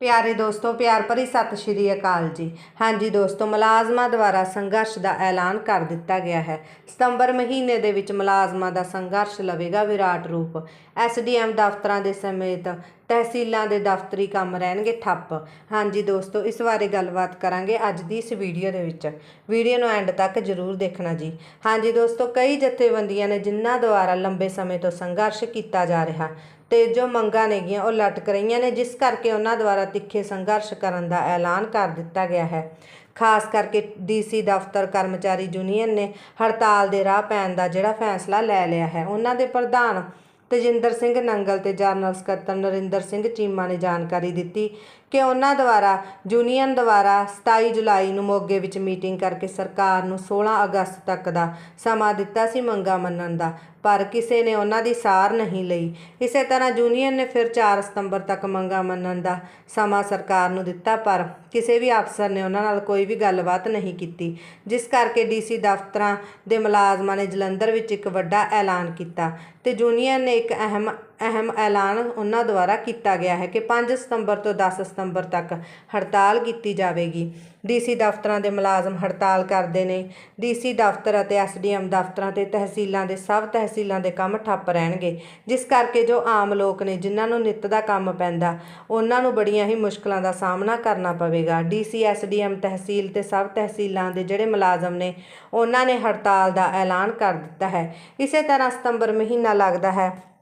ਪਿਆਰੇ ਦੋਸਤੋ, ਪਿਆਰ ਭਰੀ ਸਤਿ ਸ਼੍ਰੀ ਅਕਾਲ ਜੀ। ਹਾਂਜੀ ਦੋਸਤੋ, ਮੁਲਾਜ਼ਮਾਂ ਦੁਆਰਾ ਸੰਘਰਸ਼ ਦਾ ਐਲਾਨ ਕਰ ਦਿੱਤਾ ਗਿਆ ਹੈ। ਸਤੰਬਰ ਮਹੀਨੇ ਦੇ ਵਿੱਚ ਮੁਲਾਜ਼ਮਾਂ ਦਾ ਸੰਘਰਸ਼ ਲਵੇਗਾ ਵਿਰਾਟ ਰੂਪ। ਐਸਡੀਐਮ ਦਫ਼ਤਰਾਂ ਦੇ ਸਮੇਤ ਤਹਿਸੀਲਾਂ ਦੇ ਦਫ਼ਤਰੀ ਕੰਮ ਰਹਿਣਗੇ ਠੱਪ। ਹਾਂਜੀ ਦੋਸਤੋ, ਇਸ ਬਾਰੇ ਗੱਲਬਾਤ ਕਰਾਂਗੇ ਅੱਜ ਦੀ ਇਸ ਵੀਡੀਓ ਦੇ ਵਿੱਚ। ਵੀਡੀਓ ਨੂੰ ਐਂਡ ਤੱਕ ਜ਼ਰੂਰ ਦੇਖਣਾ ਜੀ। ਹਾਂਜੀ ਦੋਸਤੋ, ਕਈ ਜਥੇਬੰਦੀਆਂ ਨੇ ਜਿਨ੍ਹਾਂ ਦੁਆਰਾ ਲੰਬੇ ਸਮੇਂ ਤੋਂ ਸੰਘਰਸ਼ ਕੀਤਾ ਜਾ ਰਿਹਾ ਤੇ ਜੋ ਮੰਗਾਂ ਨੇਗੀਆਂ ਉਹ ਲਟਕ ਰਹੀਆਂ ਨੇ, ਜਿਸ ਕਰਕੇ ਉਹਨਾਂ ਦੁਆਰਾ ਤਿੱਖੇ ਸੰਘਰਸ਼ ਕਰਨ ਦਾ ਐਲਾਨ ਕਰ ਦਿੱਤਾ ਗਿਆ ਹੈ। ਖਾਸ ਕਰਕੇ ਡੀਸੀ ਦਫ਼ਤਰ ਕਰਮਚਾਰੀ ਯੂਨੀਅਨ ਨੇ ਹੜਤਾਲ ਦੇ ਰਾਹ ਪੈਣ ਦਾ ਜਿਹੜਾ ਫੈਸਲਾ ਲੈ ਲਿਆ ਹੈ। ਉਹਨਾਂ ਦੇ ਪ੍ਰਧਾਨ ਤਜਿੰਦਰ ਸਿੰਘ ਨੰਗਲ ਤੇ ਜਨਰਲ ਸਕੱਤਰ ਨਰਿੰਦਰ ਸਿੰਘ ਚੀਮਾ ਨੇ ਜਾਣਕਾਰੀ ਦਿੱਤੀ ਕਿ ਉਹਨਾਂ ਦੁਆਰਾ, ਯੂਨੀਅਨ ਦੁਆਰਾ 27 ਜੁਲਾਈ ਨੂੰ ਮੋਗੇ ਵਿੱਚ ਮੀਟਿੰਗ ਕਰਕੇ ਸਰਕਾਰ ਨੂੰ 16 ਅਗਸਤ ਤੱਕ ਦਾ ਸਮਾਂ ਦਿੱਤਾ ਸੀ ਮੰਗਾ ਮੰਨਣ ਦਾ, ਪਰ ਕਿਸੇ ਨੇ ਉਹਨਾਂ ਦੀ ਸਾਰ ਨਹੀਂ ਲਈ। ਇਸੇ ਤਰ੍ਹਾਂ ਯੂਨੀਅਨ ਨੇ ਫਿਰ 4 ਸਤੰਬਰ ਤੱਕ ਮੰਗਾ ਮੰਨਣ ਦਾ ਸਮਾਂ ਸਰਕਾਰ ਨੂੰ ਦਿੱਤਾ, ਪਰ ਕਿਸੇ ਵੀ ਅਫਸਰ ਨੇ ਉਹਨਾਂ ਨਾਲ ਕੋਈ ਵੀ ਗੱਲਬਾਤ ਨਹੀਂ ਕੀਤੀ, ਜਿਸ ਕਰਕੇ ਡੀਸੀ ਦਫ਼ਤਰਾਂ ਦੇ ਮੁਲਾਜ਼ਮਾਂ ਨੇ ਜਲੰਧਰ ਵਿੱਚ ਇੱਕ ਵੱਡਾ ਐਲਾਨ ਕੀਤਾ ਤੇ ਯੂਨੀਅਨ ਨੇ ਇੱਕ ਅਹਿਮ ਅਹਿਮ ਐਲਾਨ ਉਹਨਾਂ ਦੁਆਰਾ ਕੀਤਾ ਗਿਆ ਹੈ ਕਿ 5 ਸਤੰਬਰ ਤੋਂ 10 ਸਤੰਬਰ ਤੱਕ ਹੜਤਾਲ ਕੀਤੀ ਜਾਵੇਗੀ। ਡੀਸੀ ਦਫ਼ਤਰਾਂ ਦੇ ਮੁਲਾਜ਼ਮ ਹੜਤਾਲ ਕਰਦੇ ਨੇ। ਡੀਸੀ ਦਫ਼ਤਰ ਅਤੇ ਐਸਡੀਐਮ ਦਫ਼ਤਰਾਂ ਤੇ ਤਹਿਸੀਲਾਂ ਦੇ ਸਭ ਤਹਿਸੀਲਾਂ ਦੇ ਕੰਮ ਠੱਪ ਰਹਿਣਗੇ। ਜਿਸ ਕਰਕੇ ਜੋ ਆਮ ਲੋਕ ਨੇ, ਜਿਨ੍ਹਾਂ ਨੂੰ ਨਿੱਤ ਦਾ ਕੰਮ ਪੈਂਦਾ, ਉਹਨਾਂ ਨੂੰ ਬੜੀਆਂ ਹੀ ਮੁਸ਼ਕਲਾਂ ਦਾ ਸਾਹਮਣਾ ਕਰਨਾ ਪਵੇਗਾ। ਡੀਸੀ ਐਸਡੀਐਮ ਤਹਿਸੀਲ ਤੇ ਸਭ ਤਹਿਸੀਲਾਂ ਦੇ ਜਿਹੜੇ ਮੁਲਾਜ਼ਮ ਨੇ, ਉਹਨਾਂ ਨੇ ਹੜਤਾਲ ਦਾ ਐਲਾਨ ਕਰ ਦਿੱਤਾ ਹੈ। ਇਸੇ ਤਰ੍ਹਾਂ ਸਤੰਬਰ ਮਹੀਨਾ ਲੱਗਦਾ ਹੈ।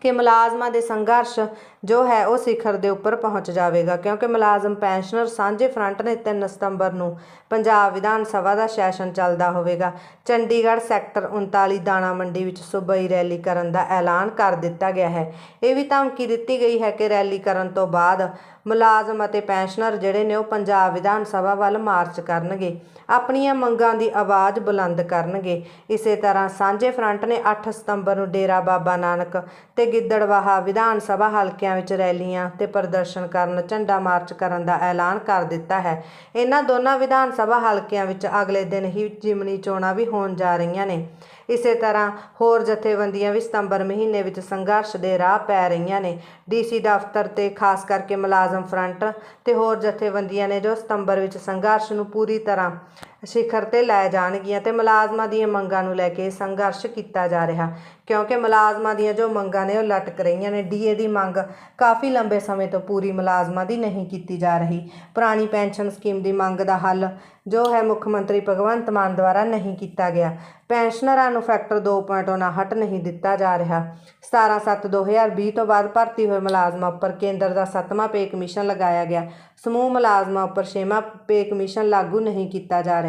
ਕਿ ਮੁਲਾਜ਼ਮਾਂ ਦੇ ਸੰਘਰਸ਼ ਜੋ ਹੈ ਉਹ ਸਿਖਰ ਦੇ ਉੱਪਰ ਪਹੁੰਚ ਜਾਵੇਗਾ, ਕਿਉਂਕਿ ਮੁਲਾਜ਼ਮ ਪੈਨਸ਼ਨਰ ਸਾਂਝੇ ਫਰੰਟ ਨੇ 3 ਸਤੰਬਰ ਨੂੰ ਪੰਜਾਬ ਵਿਧਾਨ ਸਭਾ ਦਾ ਸੈਸ਼ਨ ਚੱਲਦਾ ਹੋਵੇਗਾ। ਚੰਡੀਗੜ੍ਹ ਸੈਕਟਰ 39 ਦਾਣਾ ਮੰਡੀ ਵਿੱਚ ਸੂਬਾਈ ਰੈਲੀ ਕਰਨ ਦਾ ਐਲਾਨ ਕਰ ਦਿੱਤਾ ਗਿਆ ਹੈ। ਇਹ ਵੀ ਧਮਕੀ ਦਿੱਤੀ ਗਈ ਹੈ ਕਿ ਰੈਲੀ ਕਰਨ ਤੋਂ ਬਾਅਦ ਮੁਲਾਜ਼ਮ ਅਤੇ ਪੈਨਸ਼ਨਰ ਜਿਹੜੇ ਨੇ ਉਹ ਪੰਜਾਬ ਵਿਧਾਨ ਸਭਾ ਵੱਲ ਮਾਰਚ ਕਰਨਗੇ, ਆਪਣੀਆਂ ਮੰਗਾਂ ਦੀ ਆਵਾਜ਼ ਬੁਲੰਦ ਕਰਨਗੇ। ਇਸੇ ਤਰ੍ਹਾਂ ਸਾਂਝੇ ਫਰੰਟ ਨੇ 8 ਸਤੰਬਰ ਨੂੰ ਡੇਰਾ ਬਾਬਾ ਨਾਨਕ ਤੇ ਗਿੱਦੜਵਾਹਾ ਵਿਧਾਨ ਸਭਾ ਹਲਕਿਆਂ ਵਿੱਚ ਰੈਲੀਆਂ ਤੇ ਪ੍ਰਦਰਸ਼ਨ ਕਰਨ, ਝੰਡਾ ਮਾਰਚ ਕਰਨ ਦਾ ਐਲਾਨ ਕਰ ਦਿੱਤਾ ਹੈ। ਇਹਨਾਂ ਦੋਨਾਂ ਵਿਧਾਨ ਸਭਾ ਹਲਕਿਆਂ ਵਿੱਚ ਅਗਲੇ ਦਿਨ ਹੀ ਜਿਮਣੀ ਚੋਣਾਂ ਵੀ ਹੋਣ ਜਾ ਰਹੀਆਂ ਨੇ। ਇਸੇ ਤਰ੍ਹਾਂ ਹੋਰ ਜਥੇਬੰਦੀਆਂ ਵੀ ਸਤੰਬਰ ਮਹੀਨੇ ਵਿੱਚ ਸੰਘਰਸ਼ ਦੇ ਰਾਹ ਪੈ ਰਹੀਆਂ ਨੇ। ਡੀਸੀ ਦਫ਼ਤਰ ਤੇ ਖਾਸ ਕਰਕੇ ਮੁਲਾਜ਼ਮ ਫਰੰਟ ਤੇ ਹੋਰ ਜਥੇਬੰਦੀਆਂ ਨੇ ਜੋ ਸਤੰਬਰ ਵਿੱਚ ਸੰਘਰਸ਼ ਨੂੰ ਪੂਰੀ ਤਰ੍ਹਾਂ ਸਿਖਰ ਤੇ ਲੈ ਜਾਣਗੀਆਂ ਤੇ ਮੁਲਾਜ਼ਮਾਂ ਦੀਆਂ ਮੰਗਾਂ ਨੂੰ ਲੈ ਕੇ ਸੰਘਰਸ਼ ਕੀਤਾ ਜਾ ਰਿਹਾ। ਕਿਉਂਕਿ ਮੁਲਾਜ਼ਮਾਂ ਦੀਆਂ ਜੋ ਮੰਗਾਂ ਨੇ ਉਹ ਲਟਕ ਰਹੀਆਂ ਨੇ। ਡੀਏ ਦੀ ਮੰਗ ਕਾਫੀ ਲੰਬੇ ਸਮੇਂ ਤੋਂ ਪੂਰੀ ਮੁਲਾਜ਼ਮਾਂ ਦੀ ਨਹੀਂ ਕੀਤੀ ਜਾ ਰਹੀ। ਪੁਰਾਣੀ ਪੈਨਸ਼ਨ ਸਕੀਮ ਦੀ ਮੰਗ ਦਾ ਹੱਲ ਜੋ ਹੈ ਮੁੱਖ ਮੰਤਰੀ ਭਗਵੰਤ ਮਾਨ ਦੁਆਰਾ ਨਹੀਂ ਕੀਤਾ ਗਿਆ। ਪੈਨਸ਼ਨਰਾਂ ਨੂੰ ਫੈਕਟਰ 2.0 ਹਟ ਨਹੀਂ ਦਿੱਤਾ ਜਾ ਰਿਹਾ। 17/7/2020 ਤੋਂ ਬਾਅਦ ਭਰਤੀ ਹੋਏ ਮੁਲਾਜ਼ਮਾਂ ਉੱਪਰ ਕੇਂਦਰ ਦਾ 7ਵਾਂ ਪੇ ਕਮਿਸ਼ਨ ਲਗਾਇਆ ਗਿਆ। ਸਮੂਹ ਮੁਲਾਜ਼ਮਾਂ ਉੱਪਰ 6ਵਾਂ ਪੇ ਕਮਿਸ਼ਨ ਲਾਗੂ ਨਹੀਂ ਕੀਤਾ ਜਾ ਰਿਹਾ।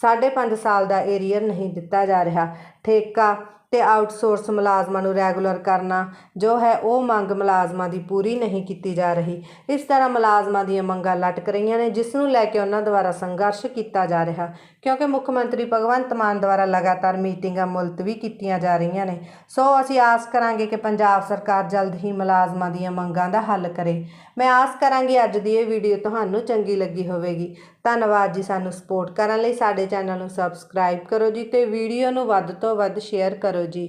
5.5 ਸਾਲ ਦਾ ਏਰੀਅਰ ਨਹੀਂ ਦਿੱਤਾ ਜਾ ਰਿਹਾ। ਠੇਕਾ ਤੇ ਆਊਟਸੋਰਸ ਮੁਲਾਜ਼ਮਾਂ ਨੂੰ ਰੈਗੂਲਰ ਕਰਨਾ, ਜੋ ਹੈ ਉਹ ਮੰਗ ਮੁਲਾਜ਼ਮਾਂ ਦੀ ਪੂਰੀ ਨਹੀਂ ਕੀਤੀ ਜਾ ਰਹੀ। ਇਸ ਤਰ੍ਹਾਂ ਮੁਲਾਜ਼ਮਾਂ ਦੀਆਂ ਮੰਗਾਂ ਲਟਕ ਰਹੀਆਂ ਨੇ, ਜਿਸ ਨੂੰ ਲੈ ਕੇ ਉਹਨਾਂ ਦੁਆਰਾ ਸੰਘਰਸ਼ ਕੀਤਾ ਜਾ ਰਿਹਾ। ਕਿਉਂਕਿ ਮੁੱਖ ਮੰਤਰੀ ਭਗਵੰਤ ਮਾਨ ਦੁਆਰਾ ਲਗਾਤਾਰ ਮੀਟਿੰਗਾਂ ਮੁਲਤਵੀ ਕੀਤੀਆਂ ਜਾ ਰਹੀਆਂ ਨੇ। ਸੋ ਅਸੀਂ ਆਸ ਕਰਾਂਗੇ ਕਿ ਪੰਜਾਬ ਸਰਕਾਰ ਜਲਦ ਹੀ ਮੁਲਾਜ਼ਮਾਂ ਦੀਆਂ ਮੰਗਾਂ ਦਾ ਹੱਲ ਕਰੇ। ਮੈਂ ਆਸ ਕਰਾਂਗੀ ਅੱਜ ਦੀ ਇਹ ਵੀਡੀਓ ਤੁਹਾਨੂੰ ਚੰਗੀ ਲੱਗੀ ਹੋਵੇਗੀ। ਧੰਨਵਾਦ ਜੀ ਸਾਨੂੰ ਸਪੋਰਟ ਕਰਨ ਲਈ। ਸਾਡੇ ਚੈਨਲ ਨੂੰ ਸਬਸਕ੍ਰਾਈਬ ਕਰੋ ਜੀ ਤੇ ਵੀਡੀਓ ਨੂੰ ਵੱਧ ਤੋਂ ਵੱਧ ਸ਼ੇਅਰ ਕਰੋ ਜੀ।